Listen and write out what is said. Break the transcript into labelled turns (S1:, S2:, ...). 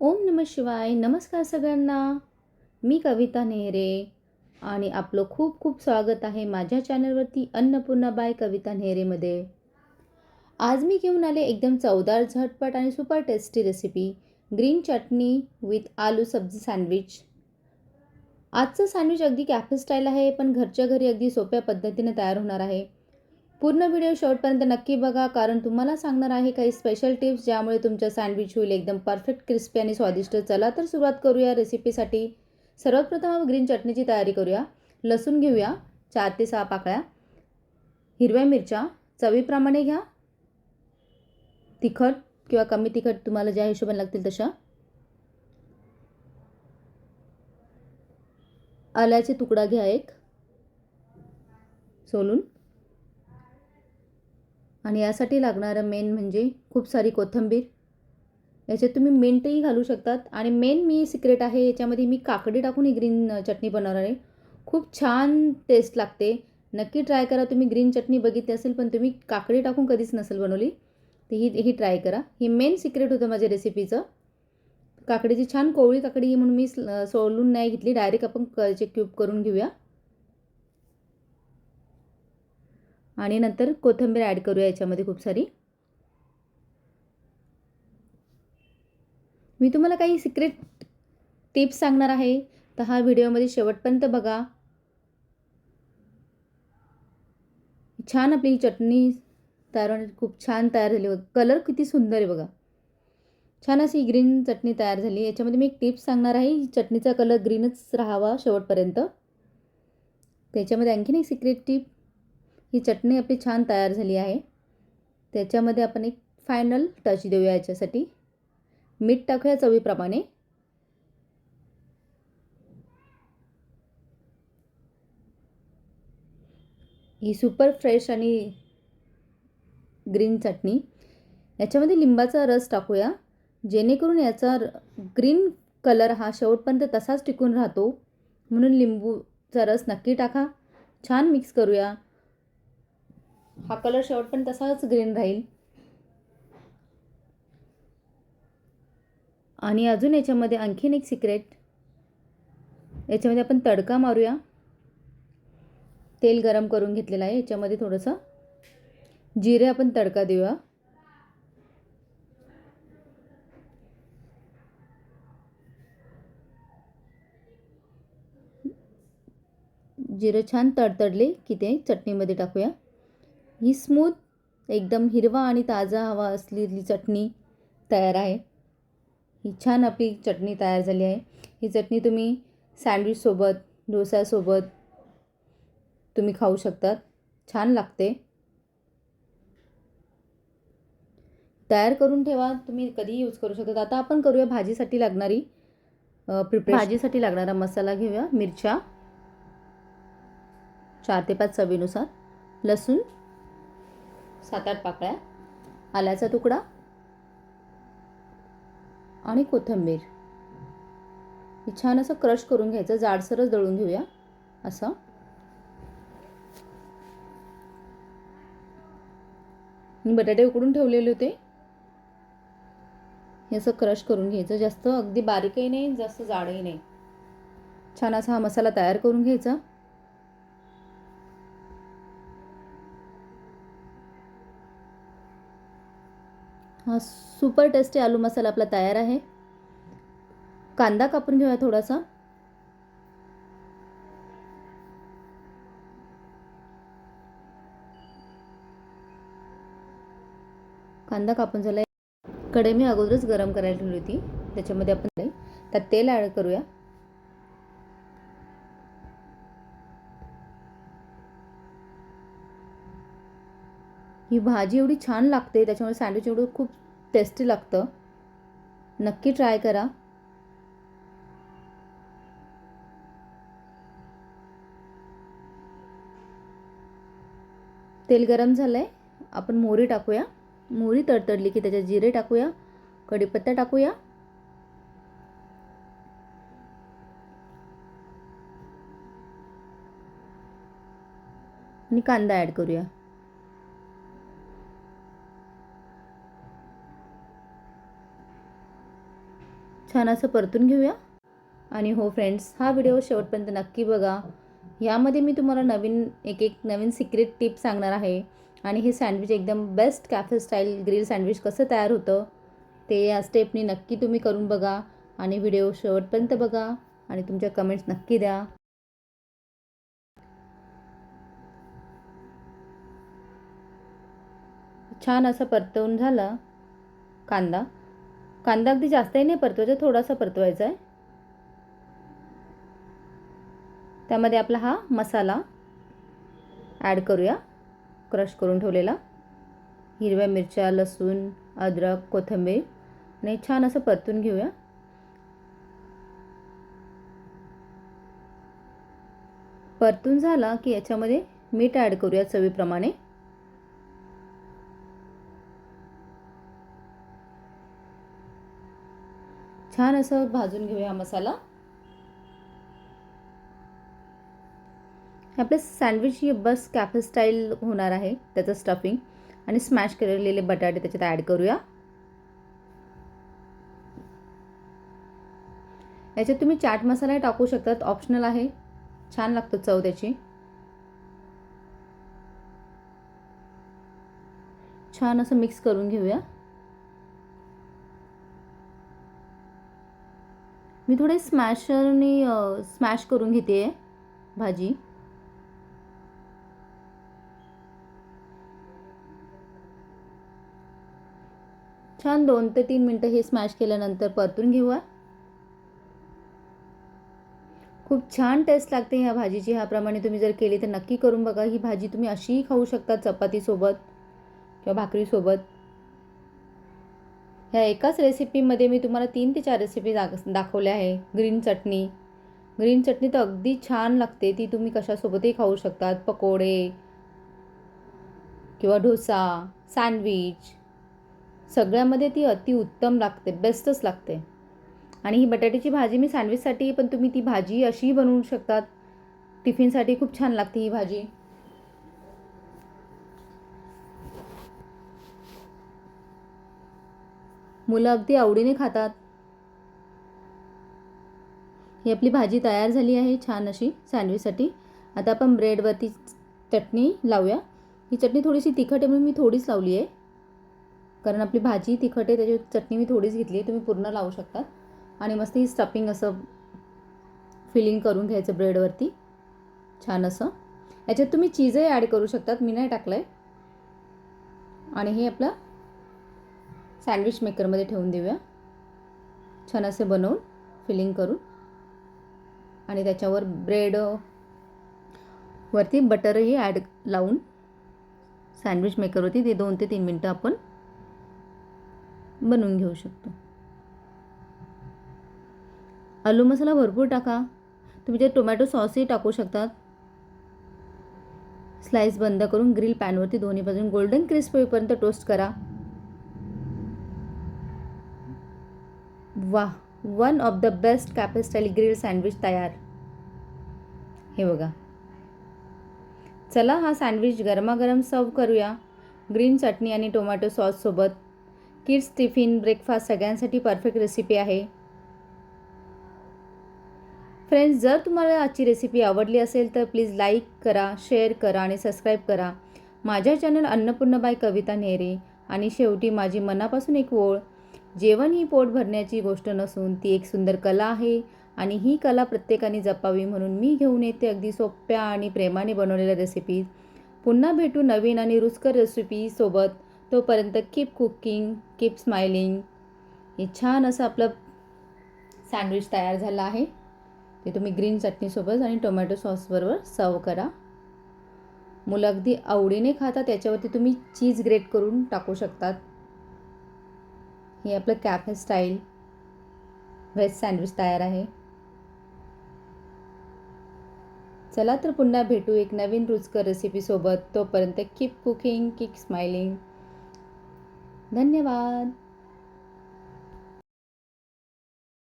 S1: ओम नम शिवाय. नमस्कार सगळ्यांना. मी कविता नेहरे आणि आपलं खूप खूप स्वागत आहे माझ्या चॅनलवरती अन्नपूर्णा बाय कविता नेहरेमध्ये. आज मी घेऊन आले एकदम चवदार झटपट आणि super tasty recipe green chutney with aloo sabzi sandwich आजचं सँडविच अगदी कॅफे स्टाईल आहे पण घरच्या घरी अगदी सोप्या पद्धतीने तयार होणार आहे. पूर्ण व्हिडिओ शेवटपर्यंत नक्की बघा कारण तुम्हाला सांगणार आहे काही स्पेशल टिप्स ज्यामुळे तुमचं सँडविच होईल एकदम परफेक्ट क्रिस्पी आणि स्वादिष्ट. चला तर सुरुवात करूया रेसिपीसाठी सर्वात प्रथम ग्रीन चटणीची तयारी करूया. लसूण घेऊया चार ते सहा पाकळ्या. हिरव्या मिरच्या चवीप्रमाणे घ्या. तिखट किंवा कमी तिखट तुम्हाला ज्या हिशोबाने लागतील तशा. आल्याचे तुकडा घ्या एक. सोलून. आणि यासाठी लागणारं मेन म्हणजे खूप सारी कोथिंबीर. याच्यात तुम्ही मिंटही घालू शकतात. आणि मेन मी सिक्रेट आहे याच्यामध्ये मी काकडी टाकून ही ग्रीन चटणी बनवणार आहे. खूप छान टेस्ट लागते. नक्की ट्राय करा. तुम्ही ग्रीन चटणी बघितली असेल पण तुम्ही काकडी टाकून कधीच नसेल बनवली तर ही ही ट्राय करा. ही मेन सिक्रेट होतं माझ्या रेसिपीचं काकडीची छान कोवळी काकडी म्हणून मी सोलून नाही घेतली. डायरेक्ट आपण कचे क्यूब करून घेऊया. आणि नंतर कोथिंबीर ॲड करूया याच्यामध्ये खूप सारी. मी तुम्हाला काही सिक्रेट टिप्स सांगणार आहे तर हा व्हिडिओमध्ये शेवटपर्यंत बघा. छान आपली चटणी तयार होण्याची खूप छान तयार झाली बघा. कलर किती सुंदर आहे बघा. छान अशी ग्रीन चटणी तयार झाली. याच्यामध्ये मी एक टिप्स सांगणार आहे चटणीचा कलर ग्रीनच राहावा शेवटपर्यंत. त्याच्यामध्ये आणखीन एक सिक्रेट टिप ही चटणी आपली छान तयार झाली आहे. त्याच्यामध्ये आपण एक फायनल टच देऊया याच्यासाठी. मीठ टाकूया चवीप्रमाणे. ही सुपर फ्रेश आणि ग्रीन चटणी. याच्यामध्ये लिंबाचा रस टाकूया. जेणेकरून याचा ग्रीन कलर हा शेवटपर्यंत तसाच टिकून राहतो. म्हणून लिंबूचा रस नक्की टाका. छान मिक्स करूया. हा कलर शेवट पण तसाच ग्रीन राहील. आणि अजून याच्यामध्ये आणखीन एक सिक्रेट याच्यामध्ये आपण तडका मारूया. तेल गरम करून घेतलेलं आहे. याच्यामध्ये थोडंसं जिरे आपण तडका देऊया. जिरं छान तडतडले की ते चटणीमध्ये टाकूया. ही स्मूथ एकदम हिरवा आणि ताजा हवा असलेली चटणी तयार आहे. ही छान आपली चटणी तयार झाली आहे. ही चटणी तुम्ही सँडविचसोबत डोसासोबत तुम्ही खाऊ शकतात. छान लागते. तयार करून ठेवा. तुम्ही कधीही यूज करू शकतात. आता आपण करूया भाजीसाठी लागणारी प्रिपे भाजीसाठी लागणारा मसाला घेऊया मिरच्या. चार ते पाच चवीनुसार. लसूण. सात आठ पाकळ्या आल्याचा तुकडा आणि कोथिंबीर. हे छान असं क्रश करून घ्यायचं जाडसरच दळून घेऊया असं. मी बटाटे उकडून ठेवलेले होते. हे असं क्रश करून घ्यायचं जास्त अगदी बारीकही नाही जास्त जाडही नाही. छान असा हा मसाला तयार करून घ्यायचा. हा सुपर टेस्टी आलू मसाला आपला तयार आहे. कांदा कापून घेऊया थोडासा. कांदा कापून झाला कडे मी अगोदरच गरम करायला ठेवली होती. त्याच्यामध्ये आपण त्यात तेल ॲड करूया. ही भाजी एवढी छान लागते त्याच्यामुळे सँडविच एवढं खूप टेस्टी लागतं. नक्की ट्राय करा. तेल गरम झालं आहे आपण मोहरी टाकूया. मोहरी तडतडली की त्याच्यात जिरे टाकूया. कढीपत्ता टाकूया. आणि कांदा ॲड करूया. छान असं परतून घेऊया. आणि हो फ्रेंड्स हा व्हिडिओ शेवटपर्यंत नक्की बघा. यामध्ये मी तुम्हाला नवीन एक एक नवीन सिक्रेट टिप सांगणार आहे. आणि हे सँडविच एकदम best cafe style grill sandwich कसं तयार होतं ते या स्टेपनी नक्की तुम्ही करून बघा. आणि व्हिडिओ शेवटपर्यंत बघा. आणि तुमच्या कमेंट्स नक्की द्या. छान असं परतवून झालं कांदा. कांदा अगदी जास्तही नाही परतवायचा थोडासा परतवायचा आहे. त्यामध्ये आपला हा मसाला ॲड करूया. क्रश करून ठेवलेला. हिरव्या मिरच्या लसूण अद्रक कोथिंबीर. आणि छान असं परतून घेऊया. परतून झाला की याच्यामध्ये मीठ ॲड करूया चवीप्रमाणे. छान असं भाजून घेऊया मसाला. आपलं सँडविच ही बस कॅफे स्टाईल होणार आहे त्याचं स्टफिंग आणि स्मॅश केलेले बटाटे त्याच्यात ॲड करूया. याच्यात तुम्ही चाट मसाला टाकू शकतात ऑप्शनल आहे. छान लागतो चव त्याची. छान असं मिक्स करून घेऊया. मी थोडे स्मॅशरने स्मॅश करून घेते भाजी. छान दोन ते तीन मिनटं हे स्मॅश केल्यानंतर परतून घेऊया. खूप छान टेस्ट लागते ह्या भाजीची. ह्याप्रमाणे तुम्ही जर केली तर नक्की करून बघा. ही भाजी तुम्ही अशीही खाऊ शकता चपातीसोबत किंवा भाकरीसोबत. ह्या एकाच रेसिपीमध्ये मी तुम्हाला तीन ते चार रेसिपी दाख दाखवल्या आहे. ग्रीन चटणी. ग्रीन चटणी तर अगदी छान लागते. ती तुम्ही कशासोबतही खाऊ शकतात. पकोडे किंवा डोसा सँडविच सगळ्यामध्ये ती अतिउत्तम लागते. बेस्टच लागते. आणि ही बटाट्याची भाजी मी सँडविचसाठी पण तुम्ही ती भाजी अशीही बनवू शकतात. टिफिनसाठी खूप छान लागते ही भाजी. मुलं अगदी आवडीने खातात. ही आपली भाजी तयार झाली आहे छान अशी सँडविचसाठी. आता आपण ब्रेडवरती चटणी लावूया. ही चटणी थोडीशी तिखट आहे म्हणून मी थोडीच लावली आहे. कारण आपली भाजी तिखट आहे त्याची चटणी मी थोडीच घेतली आहे तुम्ही पूर्ण लावू शकतात. आणि मस्त ही स्टफिंग असं फिलिंग करून घ्यायचं ब्रेडवरती. छान असं. याच्यात तुम्ही चीजही ॲड करू शकतात मी नाही टाकलं आहे आणि हे आपलं सँडविच मेकरमध्ये ठेवून देऊया. छान असे बनवून फिलिंग करून. आणि त्याच्यावर ब्रेड वरती बटरही ॲड लावून सँडविच मेकरवरती ते दोन ते तीन मिनटं आपण बनवून घेऊ शकतो. आलू मसाला भरपूर टाका. तुम्ही ते टोमॅटो सॉसही टाकू शकतात. स्लाईस बंद करून ग्रिल पॅनवरती दोन्ही बाजून गोल्डन क्रिस्प होईपर्यंत टोस्ट करा. वा one of the best cafe style grill sandwich तयार. हे बघा. चला हा सँडविच गरमागरम सर्व करूया. ग्रीन चटणी आणि टोमॅटो सॉससोबत किड्स टिफिन ब्रेकफास्ट सगळ्यांसाठी परफेक्ट रेसिपी आहे. फ्रेंड्स जर तुम्हाला आजची रेसिपी आवडली असेल तर प्लीज लाईक करा शेअर करा आणि सबस्क्राईब करा. माझ्या चॅनल अन्नपूर्णाबाई कविता नेहरे आणि शेवटी माझी मनापासून एक ओळ जेवण ही पोट भरण्याची गोष्ट नसून ती एक सुंदर कला आहे आणि ही कला प्रत्येकाने जपावी म्हणून मी घेऊन येते अगदी सोप्या आणि प्रेमाने बनवलेल्या रेसिपीज पुन्हा भेटू नवीन आणि रुचकर रेसिपीसोबत तोपर्यंत कीप कुकिंग कीप स्माइलिंग हे छान असं आपलं सँडविच तयार झालं आहे. ते तुम्ही ग्रीन चटणीसोबत आणि टोमॅटो सॉसबरोबर सर्व करा. मुलं अगदी आवडीने खातात त्याच्यावरती तुम्ही चीज ग्रेट करून टाकू शकतात. हे आपलं कॅफे स्टाईल व्हेज सँडविच तयार आहे. चला तर पुन्हा भेटू एक नवीन रुचकर रेसिपीसोबत तोपर्यंत कीप कुकिंग कीप स्माइलिंग धन्यवाद.